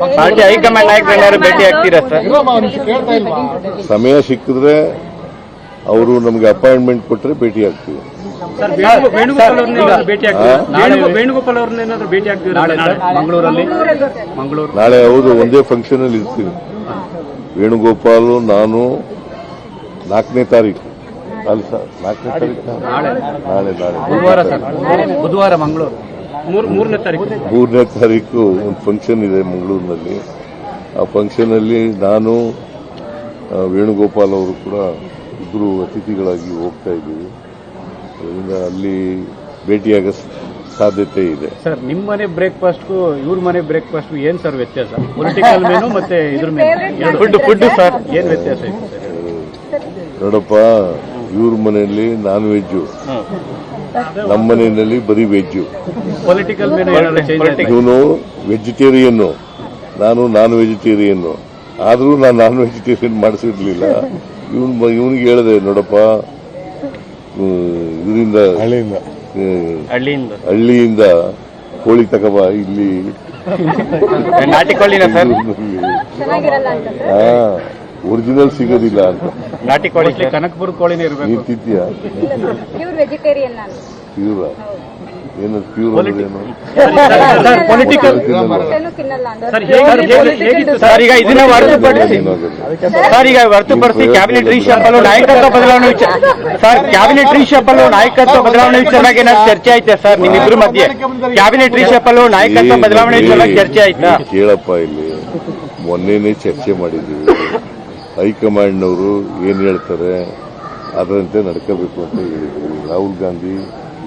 Party high command ನಾಯಕರನ್ನಾರು ಭೇಟಿ ಆಗ್ತೀರಾ sir? ಸಮಯ ಸಿಕ್ಕಿದ್ರೆ ಅವರು ನಮಗೆ ಅಪಾಯಿಂಟ್ಮೆಂಟ್ ಕೊಟ್ಟರೆ ಭೇಟಿ ಆಗ್ತೀವಿ. ವೇಣುಗೋಪಾಲ್ ಅವ್ರನ್ನ ಭೇಟಿ ನಾಳೆ ಮಂಗಳೂರಲ್ಲಿ. ಮಂಗಳೂರು. ನಾಳೆ ಹೌದು ಒಂದೇ ಫಂಕ್ಷನ್ ಅಲ್ಲಿ ಇರ್ತೀವಿ. ವೇಣುಗೋಪಾಲ್ ನಾನು ನಾಲ್ಕನೇ ತಾರೀಕು. ಅಲ್ಲ ಸರ್ ನಾಲ್ಕನೇ ತಾರೀಕು? ನಾಳೆ. ನಾಳೆ ಬುಧವಾರ ಸರ್. ನಾಳೆ. ಬುಧವಾರ ಮಂಗಳೂರು. ಮೂರನೇ ತಾರೀಕು. ಮೂರನೇ ತಾರೀಕು ಒಂದು ಫಂಕ್ಷನ್ ಇದೆ ಮಂಗಳೂರಿನಲ್ಲಿ. ಆ ಫಂಕ್ಷನ್ ಅಲ್ಲಿ ನಾನು ವೇಣುಗೋಪಾಲ್ ಅವರು ಕೂಡ ಇಬ್ಬರು ಅತಿಥಿಗಳಾಗಿ ಹೋಗ್ತಾ ಇದ್ದೀವಿ. ಅದರಿಂದ ಅಲ್ಲಿ ಭೇಟಿಯಾಗ ಸಾಧ್ಯತೆ ಇದೆ. ಸರ್ ನಿಮ್ಮ ಮನೆ ಬ್ರೇಕ್ಫಾಸ್ಟ್ಗೂ ಇವ್ರ ಮನೆ ಬ್ರೇಕ್ಫಾಸ್ಟ್ ಏನು ಸರ್ ವ್ಯತ್ಯಾಸ? ಪೊಲಿಟಿಕಲ್ ಮೇನು ಮತ್ತೆ ಇದ್ರ ಮೇಲೆ ಫುಡ್ ಫುಡ್ ಸರ್ ಏನು ವ್ಯತ್ಯಾಸ ಇದೆ ಸರ್ ನೋಡಪ್ಪ ಇವ್ರ ಮನೆಯಲ್ಲಿ ನಾನ್ ವೆಜ್ಜು. ನಮ್ಮ ಮನೆಯಲ್ಲಿ ಬರೀ ವೆಜ್ಜು. ಪೊಲಿಟಿಕಲ್ ಮೆನು ಏನಾದ್ರು ಚೇಂಜ್ ಆಯ್ತಾ? ಇವನು ವೆಜಿಟೇರಿಯನ್ನು ನಾನು ನಾನ್ ವೆಜಿಟೇರಿಯನ್ನು ಆದರೂ ನಾನು ನಾನ್ ವೆಜಿಟೇರಿಯನ್ ಮಾಡಿಸಿರ್ಲಿಲ್ಲ. ಇವನ್ ಇವನಿಗೆ ಹೇಳಿದೆ ನೋಡಪ್ಪ ಇದರಿಂದ ಹಳ್ಳಿಯಿಂದ. ಹಳ್ಳಿಯಿಂದ. ಕೋಳಿ ತಗಬ ಇಲ್ಲಿ. ಒರಿಜಿನಲ್ ಸಿಗೋದಿಲ್ಲ ಅಂತ. ನಾಟಿ ಕೋಳಿ ಕನಕಪುರ ಕೋಳಿನೇ ಇರಬೇಕು. ನೀನ್. ತಿಂತೀಯ ಪ್ಯೂರ್ ವೆಜಿಟೇರಿಯನ್ ನಾನು ಪ್ಯೂರ್ ಏನು ಪ್ಯೂರ್ ಅಂದ್ರೆ ಸರ್ ಪೊಲಿಟಿಕಲ್ ತಿನ್ನಲ್ಲ ಸರ್ ಹೇಗೆ- ಹೇಗೆ- ಹೇಗಿತ್ತು ಸರ್ ಈಗ ಇದನ್ನ ಹೊರತುಪಡಿಸಿ ಸರ್ ಈಗ ಹೊರತುಪಡಿಸಿ ಕ್ಯಾಬಿನೆಟ್ ರೀಶಫಲ್ ನಾಯಕತ್ವ ಬದಲಾವಣೆ ವಿಚಾರ ಸರ್ ಕ್ಯಾಬಿನೆಟ್ ರೀಶಫಲ್ ನಾಯಕತ್ವ ಬದಲಾವಣೆ ವಿಚಾರವಾಗಿ ಏನಾದ್ರು ಚರ್ಚೆ ಆಯ್ತಾ ಸರ್ ನಿಮ್ಮಿಬ್ರು ಮಧ್ಯೆ? ಕ್ಯಾಬಿನೆಟ್ ರೀಶಫಲ್ ನಾಯಕತ್ವ ಬದಲಾವಣೆ ವಿಚಾರವಾಗಿ ಚರ್ಚೆ ಆಯ್ತಾ? ಕೇಳಪ್ಪ ಇಲ್ಲಿ. ಮೊನ್ನೆನೇ ಚರ್ಚೆ ಮಾಡಿದ್ದೀವಿ. ಹೈಕಮಾಂಡ್ನವರು ಏನು ಹೇಳ್ತಾರೆ ಅದರಂತೆ ನಡ್ಕೋಬೇಕು ಅಂತ ಹೇಳಿದ್ರು. ರಾಹುಲ್ ಗಾಂಧಿ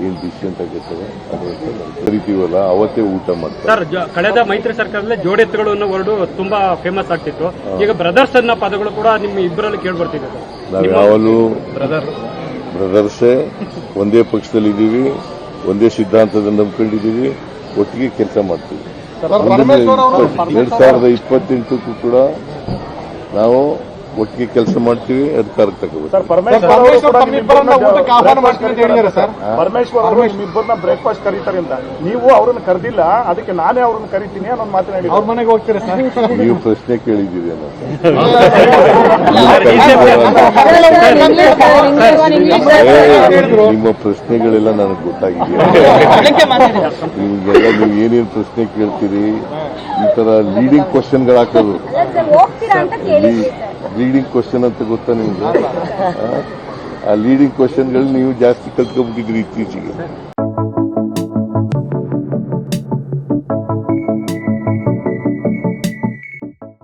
ಏನ್ ಡಿಸಿಷನ್ ತಗೋತಾರೆ ಅದರಂತೆ ಕರಿತೀವಲ್ಲ ಅವತ್ತೇ ಊಟ ಮಾಡ್ತಾರೆ. ಕಳೆದ ಮೈತ್ರಿ ಸರ್ಕಾರದಲ್ಲಿ ಜೋಡೆತ್ತುಗಳು ಅನ್ನೋ ವರ್ಡು ತುಂಬಾ ಫೇಮಸ್ ಆಗ್ತಿತ್ತು. ಈಗ ಬ್ರದರ್ಸ್ ಅನ್ನೋ ಪದಗಳು ಕೂಡ ನಿಮ್ಮ ಇಬ್ಬರಲ್ಲಿ ಕೇಳ್ಬರ್ತಿದೆ ನಾವು ಯಾವಾಗಲೂ ಬ್ರದರ್ ಬ್ರದರ್ಸೇ ಒಂದೇ ಪಕ್ಷದಲ್ಲಿದ್ದೀವಿ ಒಂದೇ ಸಿದ್ಧಾಂತದ ನಂಬ್ಕೊಂಡಿದ್ದೀವಿ ಒಟ್ಟಿಗೆ ಕೆಲಸ ಮಾಡ್ತೀವಿ. ಎರಡ್ ಸಾವಿರದ ಇಪ್ಪತ್ತೆಂಟಕ್ಕೂ ಕೂಡ ನಾವು ಒಟ್ಟಿಗೆ ಕೆಲಸ ಮಾಡ್ತೀವಿ ಅಧಿಕಾರಕ್ಕೆ ತಗೋಬೇಕು. ಪರಮೇಶ್ವರ್ ಅವರು ನಿಮ್ಮಿಬ್ಬರನ್ನ ಬ್ರೇಕ್ಫಾಸ್ಟ್ ಕರೀತಾರೆ ಅಂತ. ನೀವು ಅವ್ರನ್ನ ಕರೆದಿಲ್ಲ ಅದಕ್ಕೆ ನಾನೇ ಅವ್ರನ್ನ ಕರಿತೀನಿ ಅನ್ನೋ ಮಾತನಾಡಿ ಅವ್ರ ಮನೆಗೆ ಹೋಗ್ತೀರಾ ಸರ್? ನೀವು ಪ್ರಶ್ನೆ ಕೇಳಿದ್ದೀರಿ ನಿಮ್ಮ ಪ್ರಶ್ನೆಗಳೆಲ್ಲ ನನಗೆ ಗೊತ್ತಾಗಿದೆ ನಿಮಗೆಲ್ಲ ನೀವು ಏನೇನು ಪ್ರಶ್ನೆ ಕೇಳ್ತೀರಿ? ಈ ತರ ಲೀಡಿಂಗ್ ಕ್ವಶನ್ಗಳು ಹಾಕೋದು. ಲೀಡಿಂಗ್ ಕ್ವಶನ್ ಅಂತ ಗೊತ್ತಾ ನಿಮ್ಗೆ ಆ? ಲೀಡಿಂಗ್ ಕ್ವಶನ್ಗಳು ನೀವು ಜಾಸ್ತಿ ಕಲ್ತ್ಕೊಂಡ್ಬಿಟ್ಟಿದ್ರಿ ಇತ್ತೀಚೆಗೆ